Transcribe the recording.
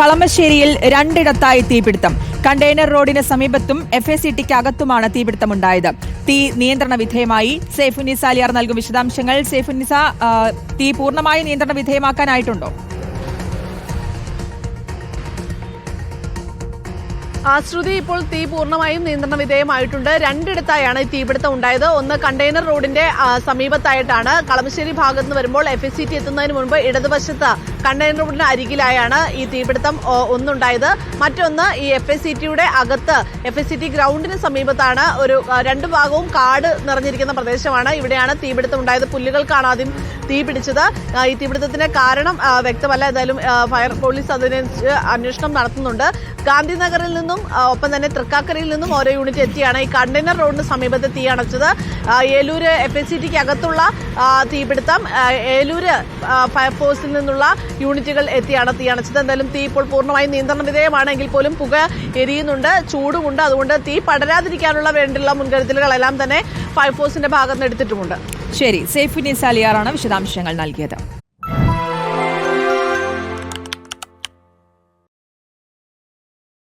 കളമശ്ശേരിയിൽ രണ്ടിടത്തായി തീപിടുത്തം. കണ്ടെയ്നർ റോഡിന് സമീപത്തും എഫ് എ സി ടിക്ക് അകത്തുമാണ് തീപിടുത്തമുണ്ടായത്. തീ നിയന്ത്രണ വിധേയമായി. സേഫുനിസ അലിയാർ നൽകും വിശദാംശങ്ങൾ. സേഫുനിസ തീ പൂർണമായി നിയന്ത്രണ വിധേയമാക്കാനായിട്ടുണ്ടോ? ആശ്രുതി ഇപ്പോൾ തീ പൂർണമായും നിയന്ത്രണ വിധേയമായിട്ടുണ്ട്. രണ്ടിടത്തായാണ് ഈ തീപിടുത്തം ഉണ്ടായത്. ഒന്ന് കണ്ടെയ്നർ റോഡിന്റെ സമീപത്തായിട്ടാണ്. കളമശ്ശേരി ഭാഗത്ത് നിന്ന് വരുമ്പോൾ എഫ് എസ് സി ടി എത്തുന്നതിന് മുൻപ് ഇടതുവശത്ത് കണ്ടെയ്നർ റോഡിന് അരികിലായാണ് ഈ തീപിടുത്തം ഒന്നുണ്ടായത്. മറ്റൊന്ന് ഈ എഫ് എസ് സി ടിയുടെ അകത്ത് എഫ് എസ് സി ടി ഗ്രൗണ്ടിന് സമീപത്താണ് ഒരു രണ്ട് ഭാഗവും കാട് നിറഞ്ഞിരിക്കുന്ന പ്രദേശമാണ്. ഇവിടെയാണ് തീപിടുത്തം ഉണ്ടായത്. പുല്ലുകൾക്കാണ് ആദ്യം തീ പിടിച്ചത്. ഈ തീപിടുത്തത്തിന് കാരണം വ്യക്തമല്ല. ഏതായാലും ഫയർ പോലീസ് അതിനനുസരിച്ച് അന്വേഷണം നടത്തുന്നുണ്ട്. ഗാന്ധിനഗറിൽ നിന്നും ഒപ്പം തന്നെ തൃക്കാക്കരയിൽ നിന്നും ഓരോ യൂണിറ്റ് എത്തിയാണ്. ഈ കണ്ടെയ്നർ റോഡിന് സമീപത്ത് തീ അണച്ചത്. ഏലൂര് എഫ് എസ് സി ടിക്ക് അകത്തുള്ള തീപിടുത്തം. ഏലൂര് ഫയർഫോഴ്സിൽ നിന്നുള്ള യൂണിറ്റുകൾ എത്തിയാണ് തീ അണച്ചത്. എന്തായാലും തീ ഇപ്പോൾ പൂർണമായും നിയന്ത്രണ വിധേയമാണെങ്കിൽ പോലും പുക എരിയുന്നുണ്ട് ചൂടുമുണ്ട്. അതുകൊണ്ട് തീ പടരാതിരിക്കാനുള്ള വേണ്ടിയുള്ള മുൻകരുതലുകളെല്ലാം തന്നെ ഫയർഫോഴ്സിന്റെ ഭാഗത്ത് നിന്ന് എടുത്തിട്ടുമുണ്ട്. ശരി സേഫുനിസ സാലിയാറാണ് വിശദാംശങ്ങൾ നൽകിയത്.